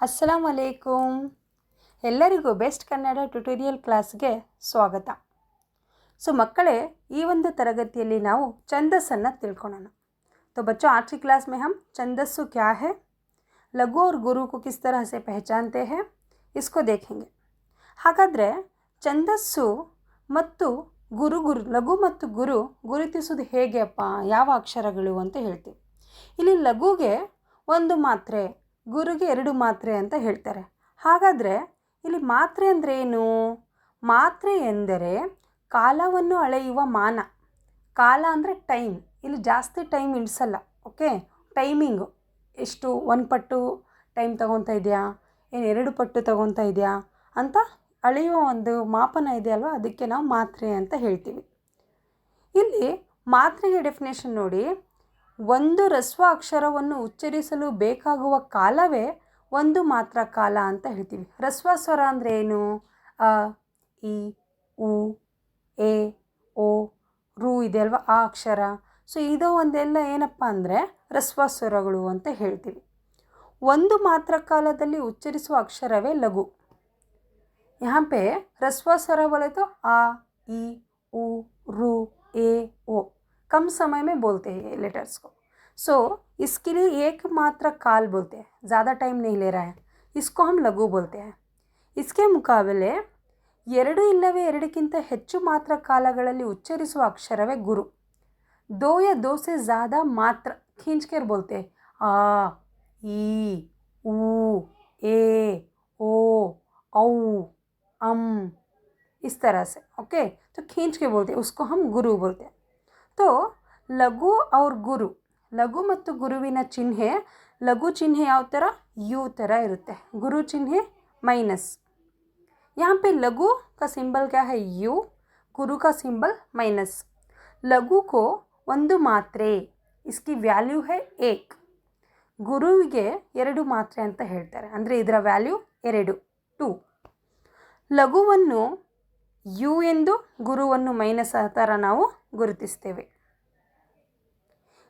ಅಸ್ಸಲಾಂ ಅಲೈಕುಮ್ ಎಲ್ಲರಿಗೂ best Kannada tutorial ಕ್ಲಾಸ್ಗೆ ಸ್ವಾಗತ ಸೊ ಮಕ್ಕಳೇ ಈ ಒಂದು ತರಗತಿಯಲ್ಲಿ ನಾವು ಛಂದಸ್ಸನ್ನು ತಿಳ್ಕೊಳ್ಳೋಣ तो बच्चों आज की क्लास में हम छंदस्सु क्या है लघु और गुरु को किस तरह से पहचानते हैं इसको देखेंगे ಹಾಗಾದರೆ ಛಂದಸ್ಸು ಮತ್ತು ಗುರು ಗುರು ಲಘು ಮತ್ತು ಗುರು ಗುರುತಿಸೋದು ಹೇಗೆ ಅಪ್ಪ ಯಾವ ಅಕ್ಷರಗಳು ಅಂತ ಹೇಳ್ತೀವಿ ಇಲ್ಲಿ ಲಘುಗೆ ಒಂದು ಮಾತ್ರೆ ಗುರುಗೆ ಎರಡು ಮಾತ್ರೆ ಅಂತ ಹೇಳ್ತಾರೆ. ಹಾಗಾದರೆ ಇಲ್ಲಿ ಮಾತ್ರೆ ಅಂದರೆ ಏನು? ಮಾತ್ರೆ ಎಂದರೆ ಕಾಲವನ್ನು ಅಳೆಯುವ ಮಾನ. ಕಾಲ ಅಂದರೆ ಟೈಮ್. ಇಲ್ಲಿ ಜಾಸ್ತಿ ಟೈಮ್ ಇಳಿಸಲ್ಲ, ಓಕೆ? ಟೈಮಿಂಗು. ಎಷ್ಟು? ಒಂದು ಪಟ್ಟು ಟೈಮ್ ತಗೊತಾ ಇದೆಯಾ? ಏನು ಎರಡು ಪಟ್ಟು ತಗೊತಾ ಇದೆಯಾ? ಅಂತ ಅಳೆಯುವ ಒಂದು ಮಾಪನ ಇದೆಯಲ್ವ? ಅದಕ್ಕೆ ನಾವು ಮಾತ್ರೆ ಅಂತ ಹೇಳ್ತೀವಿ. ಇಲ್ಲಿ ಮಾತ್ರೆಗೆ ಡೆಫಿನೇಷನ್ ನೋಡಿ. ಒಂದು ರಸ್ವ ಅಕ್ಷರವನ್ನು ಉಚ್ಚರಿಸಲು ಬೇಕಾಗುವ ಕಾಲವೇ ಒಂದು ಮಾತ್ರ ಕಾಲ ಅಂತ ಹೇಳ್ತೀವಿ. ರಸ್ವ ಸ್ವರ ಅಂದರೆ ಏನು? ಅ, ಇ, ಉ, ಎ, ಓ, ರು ಇದೆ ಅಲ್ವಾ? ಆ ಅಕ್ಷರ. ಸೊ, ಇದು ಒಂದೆಲ್ಲ ಏನಪ್ಪ ಅಂದರೆ ರಸ್ವ ಸ್ವರಗಳು ಅಂತ ಹೇಳ್ತೀವಿ. ಒಂದು ಮಾತ್ರ ಕಾಲದಲ್ಲಿ ಉಚ್ಚರಿಸುವ ಅಕ್ಷರವೇ ಲಘು. ಯಾಪೆ ರಸ್ವ ಸ್ವರ ಬಲಿತು ಆ ಇ, ಉ, ರು, ಎ, ಓ. कम समय में बोलते हैं ये लेटर्स को सो इसके लिए एक मात्र काल बोलते हैं ज़्यादा टाइम नहीं ले रहा है इसको हम लघु बोलते हैं इसके मुकाबले ಎರಡು ಇಲ್ಲವೇ ಎರಡಕ್ಕಿಂತ ಹೆಚ್ಚು ಮಾತ್ರ ಕಾಲಗಳಲ್ಲಿ ಉಚ್ಚರಿಸುವ ಅಕ್ಷರವೇ ಗುರು दो या दो से ज़्यादा मात्र खींच कर बोलते हैं आ ई ऊ ए ओ औ अम इस तरह से ओके तो खींच के बोलते हैं उसको हम गुरु बोलते हैं तो लघु और गुरु ಲಘು ಮತ್ತು ಗುರುವಿನ ಚಿಹ್ನೆ ಲಘು ಚಿಹ್ನೆ ಯಾವ ಥರ ಯು ಥರ ಇರುತ್ತೆ ಗುರು ಚಿಹ್ನೆ ಮೈನಸ್ यहाँ पे लघु का सिंबल क्या है यू गुरु का सिंबल माइनस लघु को ಒಂದು ಮಾತ್ರೆ ಇಸ್ಕಿ ವ್ಯಾಲ್ಯೂ ಹೇ ಏಕ್ ಗುರುವಿಗೆ ಎರಡು ಮಾತ್ರೆ ಅಂತ ಹೇಳ್ತಾರೆ ಅಂದರೆ ಇದರ ವ್ಯಾಲ್ಯೂ ಎರಡು ಟು ಲಘುವನ್ನು ಯು ಎಂದು ಗುರುವನ್ನು ಮೈನಸ್ ಆ ಥರ ನಾವು ಗುರುತಿಸ್ತೇವೆ.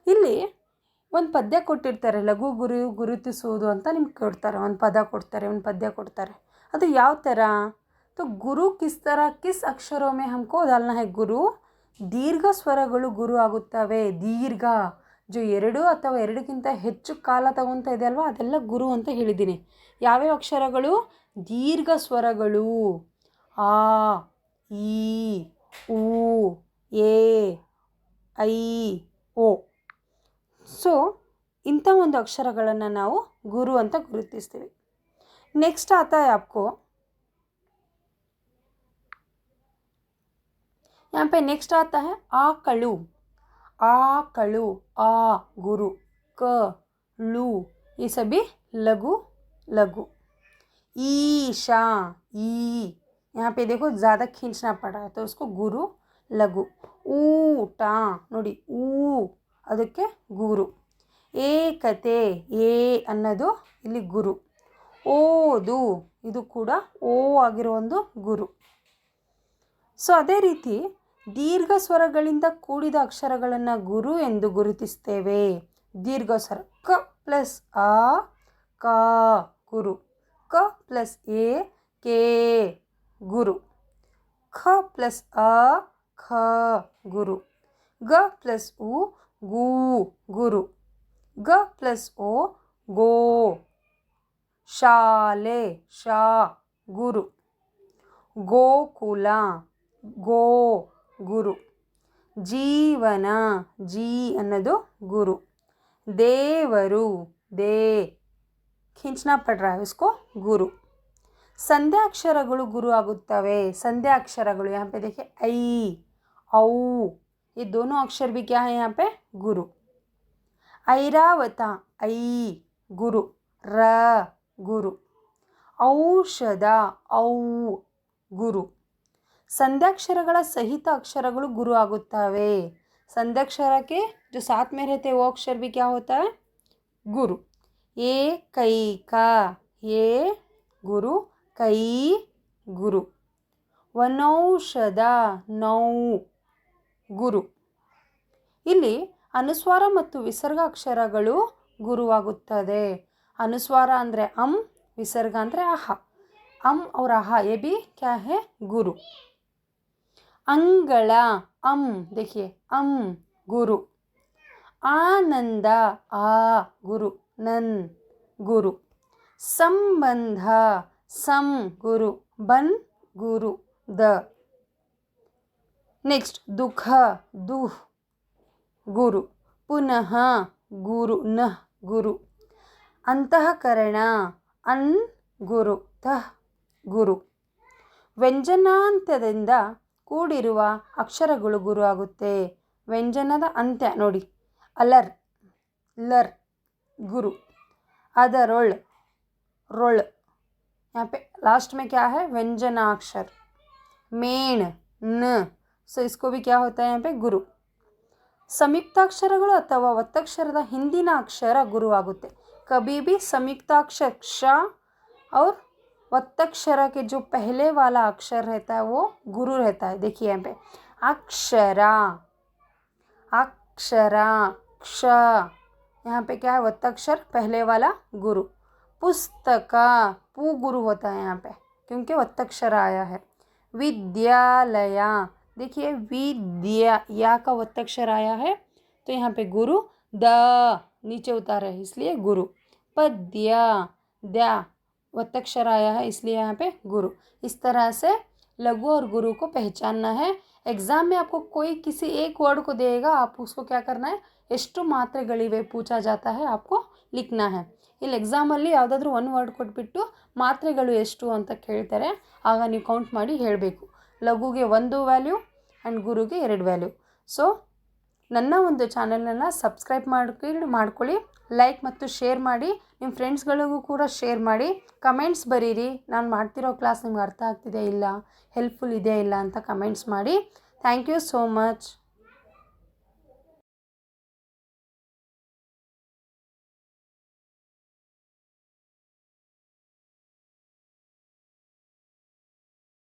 ಇಲ್ಲಿ ಒಂದು ಪದ್ಯ ಕೊಟ್ಟಿರ್ತಾರೆ, ಲಘು ಗುರು ಗುರುತಿಸುವುದು ಅಂತ ನಿಮ್ಗೆ ಕೊಡ್ತಾರೆ, ಒಂದು ಪದ ಕೊಡ್ತಾರೆ, ಒಂದು ಪದ್ಯ ಕೊಡ್ತಾರೆ. ಅದು ಯಾವ ಥರ तो ಗುರು ಕಿಸ್ ಥರ ಕಿಸ್ ಅಕ್ಷರೋಮೆ ಹಮ್ಕೋ ಅದಲ್ಲ ಹೇ ಗುರು, ದೀರ್ಘ ಸ್ವರಗಳು ಗುರು ಆಗುತ್ತವೆ, ದೀರ್ಘ, ಜೊ ಎರಡು ಅಥವಾ ಎರಡಕ್ಕಿಂತ ಹೆಚ್ಚು ಕಾಲ ತಗೊತಾ ಇದೆ ಅಲ್ವಾ, ಅದೆಲ್ಲ ಗುರು ಅಂತ ಹೇಳಿದ್ದೀನಿ. ಯಾವ್ಯಾವ ಅಕ್ಷರಗಳು? ದೀರ್ಘ ಸ್ವರಗಳು. ಆ. ಈ ಊ ಎ ಐ ಓ ಸೊ ಇಂಥ ಒಂದು ಅಕ್ಷರಗಳನ್ನು ನಾವು ಗುರು ಅಂತ ಗುರುತಿಸ್ತೀವಿ ನೆಕ್ಸ್ಟ್ ಆತ ಆಪ್ಕೋ यहाँ पे नेक्स्ट आता है आ कलु आ कलु आ गुरु क लू ये सभी लघु लघु ईशा ई यहाँ पे देखो ज़्यादा खींचना पड़ रहा है तो उसको गुरु लघु ಊಟ ನೋಡಿ ಊ ಅದಕ್ಕೆ ಗುರು ಏಕತೆ ಏ ಅನ್ನೋದು ಇಲ್ಲಿ ಗುರು ಓದು ಇದು ಕೂಡ ಓ ಆಗಿರೋ ಒಂದು ಗುರು ಸೊ ಅದೇ ರೀತಿ ದೀರ್ಘ ಸ್ವರಗಳಿಂದ ಕೂಡಿದ ಅಕ್ಷರಗಳನ್ನು ಗುರು ಎಂದು ಗುರುತಿಸ್ತೇವೆ ದೀರ್ಘ ಸ್ವರ ಕ ಪ್ಲಸ್ ಆ ಕ ಗುರು ಕ ಪ್ಲಸ್ ಎ ಕೆ గురు ఖ ప్లస్ అ ఖ గురు గ ప్లస్ ఉ గూ గురు గ ప్లస్ ఓ గో ಶಾಲೆ ಶಾ ಗುರು ಗೋಕುಲ ಗೋ ಗುರು ಜೀವನ ಜೀ ಅನ್ನೋದು ಗುರು ದೇವರು ದೇ ಖಿಂಚನ ಪಡ್ರ ಇಸ್ಕೋ ಗುರು ಸಂಧ್ಯಾಕ್ಷರಗಳು ಗುರು ಆಗುತ್ತವೆ. ಸಂಧ್ಯಾಕ್ಷರಗಳು ಯಾ ಪೆ ದೇಖೆ ಐ, ಔ, ಈ ದೋನೋ ಅಕ್ಷರ ಭೀ ಕ್ಯಾ ಯಾ पे ಗುರು. ಐರಾವತ, ಐ, ಗುರು. ರ, ಗುರು. ಔಷಧ, ಔ, ಗುರು. ಸಂಧ್ಯಾಕ್ಷರಗಳ ಸಹಿತ ಅಕ್ಷರಗಳು ಗುರು ಆಗುತ್ತವೆ. ಸಂಧ್ಯಾಕ್ಷರಕ್ಕೆ ಜೊ ಸಾತ್ ಮೇರೆ ಓ ಅಕ್ಷರ क्या ಕ್ಯಾ ಹೋತ ಗುರು. ಏ ಕೈಕ ಏ, ಗುರು. ಕೈ, ಗುರು. ವನೌಷಧ ನೌ, ಗುರು. ಇಲ್ಲಿ ಅನುಸ್ವಾರ ಮತ್ತು ವಿಸರ್ಗಾಕ್ಷರಗಳು ಗುರುವಾಗುತ್ತದೆ. ಅನುಸ್ವಾರ ಅಂದರೆ ಅಂ, ವಿಸರ್ಗ ಅಂದರೆ ಅಹ. ಅಂ ಅವರ ಅಹ, ಎ, ಬಿ, ಕ್ಯಾ, ಹೆ, ಗುರು. ಅಂಗಳ, ಅಂ ದೇಖಿಯೆ ಅಂ, ಗುರು. ಆನಂದ, ಆ, ಗುರು. ನನ್, ಗುರು. ಸಂಬಂಧ ಸಂ ಗುರು, ಬನ್ ಗುರು, ದ. ನೆಕ್ಸ್ಟ್, ದುಃಖ, ದುಃ, ಗುರು. ಪುನಃ, ಗುರು, ನಃ, ಗುರು. ಅಂತಃಕರಣ, ಅನ್ ಗುರು, ತಃ, ಗುರು. ವ್ಯಂಜನಾಂತ್ಯದಿಂದ ಕೂಡಿರುವ ಅಕ್ಷರಗಳು ಗುರು ಆಗುತ್ತೆ ವ್ಯಂಜನದ ಅಂತ್ಯ, ನೋಡಿ. ಅಲರ್, ಲರ್, ಗುರು. ಅದರೊಳ್, ರೊಳ್. यहाँ पे लास्ट में क्या है व्यंजनाक्षर मेण न ಸೊ इसको भी क्या होता है यहाँ पे ಗುರು ಸಂಯುಕ್ತಾಕ್ಷರಗಳು ಅಥವಾ ಒತ್ತಕ್ಷರದ ಹಿಂದಿನ ಅಕ್ಷರ ಗುರು ಆಗುತ್ತೆ कभी भी संयुक्ताक्षर क्ष और वत्तक्षर के जो पहले वाला अक्षर रहता है वो गुरु रहता है देखिए यहाँ पे अक्षरा अक्षरा क्ष यहाँ पे क्या है वत्तक्षर पहले वाला गुरु पुस्तक पू गुरु होता है यहाँ पे क्योंकि वत्तक्षर आया है विद्यालय देखिए विद्या या का वत्तक्षर आया है तो यहाँ पे गुरु द नीचे उतारा है इसलिए गुरु पद्य द्या वत्तक्षर आया है इसलिए यहाँ पे गुरु इस तरह से लघु और गुरु को पहचानना है एग्ज़ाम में आपको कोई किसी एक वर्ड को देगा आप उसको क्या करना है ಎಷ್ಟು ಮಾತ್ರೆಗಳಿವೆ ಪೂಚಾ ಜಾತಾ है आपको लिखना है ಇಲ್ಲಿ ಎಕ್ಸಾಮಲ್ಲಿ ಯಾವುದಾದ್ರೂ ಒನ್ ವರ್ಡ್ ಕೊಟ್ಬಿಟ್ಟು ಮಾತ್ರೆಗಳು ಎಷ್ಟು ಅಂತ ಕೇಳ್ತಾರೆ, ಆಗ ನೀವು ಕೌಂಟ್ ಮಾಡಿ ಹೇಳಬೇಕು. ಲಘುಗೆ ಒಂದು ವ್ಯಾಲ್ಯೂ ಆ್ಯಂಡ್ ಗುರುಗೆ ಎರಡು ವ್ಯಾಲ್ಯೂ ಸೊ ನನ್ನ ಒಂದು ಚಾನಲನ್ನು ಸಬ್ಸ್ಕ್ರೈಬ್ ಮಾಡ್ಕೊಂಡು ಮಾಡ್ಕೊಳ್ಳಿ ಲೈಕ್ ಮತ್ತು ಶೇರ್ ಮಾಡಿ ನಿಮ್ಮ ಫ್ರೆಂಡ್ಸ್ಗಳಿಗೂ ಕೂಡ ಶೇರ್ ಮಾಡಿ. ಕಮೆಂಟ್ಸ್ ಬರೀರಿ. ನಾನು ಮಾಡ್ತಿರೋ ಕ್ಲಾಸ್ ನಿಮ್ಗೆ ಅರ್ಥ ಆಗ್ತಿದೆ ಇಲ್ಲ ಹೆಲ್ಪ್ಫುಲ್ ಇದೆಯಾ ಇಲ್ಲ ಅಂತ ಕಮೆಂಟ್ಸ್ ಮಾಡಿ. Thank you so much